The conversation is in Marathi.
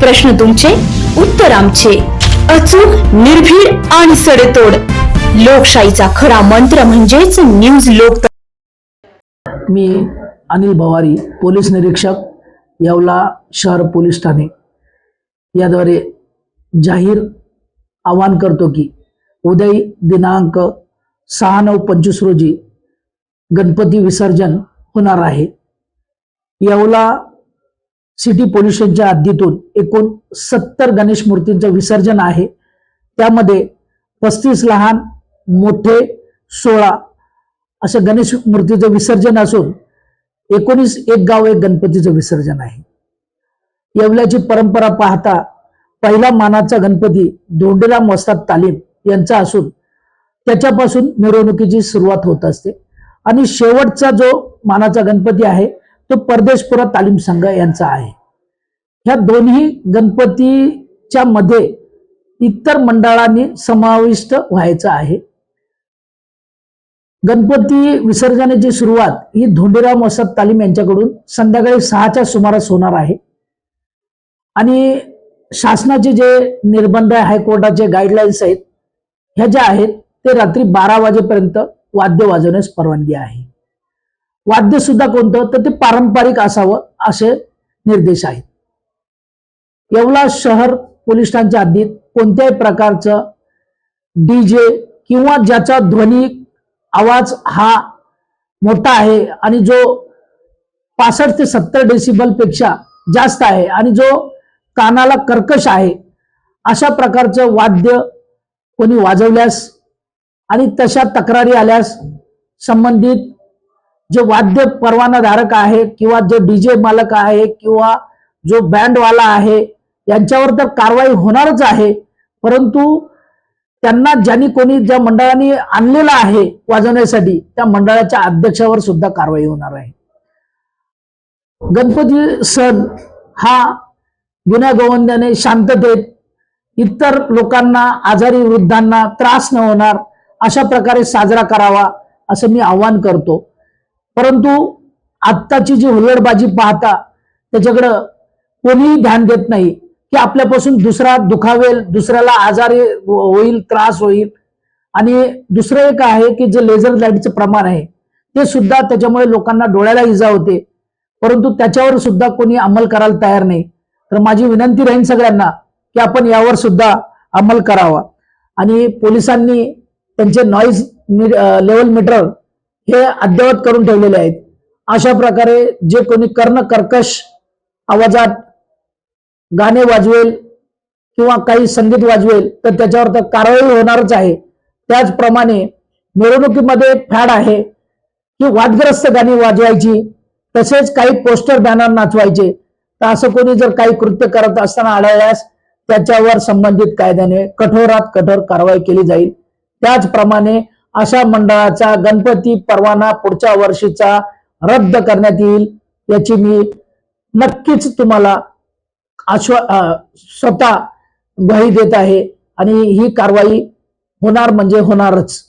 प्रश्न तुमचे उत्तर आमचे. अचूक निर्भीड आणि सडेतोड. लोकशाहीचा खरा मंत्र म्हणजेच न्यूज लोक मी अनिल भवारी पोलीस निरीक्षक येवला शहर पोलीस ठाणे. याद्वारे जाहीर आवाहन करतो की उदय दिनांक सहा नऊ पंचवीस रोजी गणपती विसर्जन होणार आहे. येवला सिटी पोल्युशनच्या हद्दीतून एकूण सत्तर गणेश मूर्तींचं विसर्जन आहे. त्यामध्ये पस्तीस लहान मोठे सोळा असं गणेश मूर्तीचं विसर्जन असून एकोणीस एक गाव एक गणपतीचं विसर्जन आहे. येवल्याची परंपरा पाहता पहिला मानाचा गणपती धोंडीराम वस्ताद तालीम यांचा असून त्याच्यापासून मिरवणुकीची सुरुवात होत असते. आणि शेवटचा जो मानाचा गणपती आहे तो परदेशपुरा तालीम संघ यांचा आहे. ह्या दोन्ही गणपतीच्या मध्ये इतर मंडळांनी समाविष्ट व्हायचं आहे. गणपती विसर्जनाची सुरुवात ही धोंडीराम वसत तालीम यांच्याकडून संध्याकाळी सहाच्या सुमारास होणार आहे. आणि शासनाचे जे निर्बंध आहे हायकोर्टाचे गाईडलाईन्स आहेत ह्या ज्या आहेत ते रात्री बारा वाजेपर्यंत वाद्य वाजवण्यास परवानगी आहे. वाद्य सुद्धा कोणतं? तर ते पारंपरिक असावं असे निर्देश आहेत. येवला शहर पोलीस ठाण्याच्या हद्दीत कोणत्याही प्रकारचं डीजे किंवा ज्याचा ध्वनी आवाज हा मोठा आहे आणि जो पासष्ट ते सत्तर डेसिबलपेक्षा जास्त आहे आणि जो कानाला कर्कश आहे अशा प्रकारचं वाद्य कोणी वाजवल्यास आणि तशा तक्रारी आल्यास संबंधित जे वाद्य परवानाधारक आहे किंवा जे डीजे मालक आहे किंवा जो बँडवाला आहे यांच्यावर तर कारवाई होणारच आहे. परंतु त्यांना ज्यांनी कोणी ज्या मंडळाने आणलेलं आहे वाजवण्यासाठी त्या मंडळाच्या अध्यक्षावर सुद्धा कारवाई होणार आहे. गणपती सण हा गुन्ह्या गोवंद्याने शांततेत इतर लोकांना आजारी वृद्धांना त्रास न होणार अशा प्रकारे साजरा करावा असं मी आवाहन करतो. परंतु आत्ताची जी हुल्लडबाजी पाहता त्याच्याकडं कोणीही ध्यान देत नाही. की आपल्यापासून दुसरा दुखावेल दुसऱ्याला आजारी होईल त्रास होईल. आणि दुसरं एक आहे की जे लेझर लाईटचं प्रमाण आहे ते सुद्धा त्याच्यामुळे लोकांना डोळ्याला इजा होते. परंतु त्याच्यावर सुद्धा कोणी अंमल करायला तयार नाही. तर माझी विनंती राहील सगळ्यांना की आपण यावर सुद्धा अंमल करावा. आणि पोलिसांनी त्यांचे नॉईज लेवल मीटर हे अद्ययावत करून ठेवलेले आहेत. अशा प्रकारे जे कोणी कर्ण कर्कश आवाजात गाणे वाजवेल किंवा काही संगीत वाजवेल तर त्याच्यावर तर कारवाई होणारच आहे. त्याचप्रमाणे मिरवणुकीमध्ये फॅड आहे की वादग्रस्त गाणी वाजवायची तसेच काही पोस्टर बॅनर नाचवायचे. तर असं कोणी जर काही कृत्य करत असताना आढळल्यास त्याच्यावर संबंधित कायद्याने कठोरात कठोर कारवाई केली जाईल. त्याचप्रमाणे अशा मंडळाचा गणपती परवाना पुढच्या वर्षीचा रद्द करण्यात येईल याची मी नक्कीच तुम्हाला आश्वा स्वतः ग्वाही देत आहे आणि ही कारवाई होणार म्हणजे होणारच.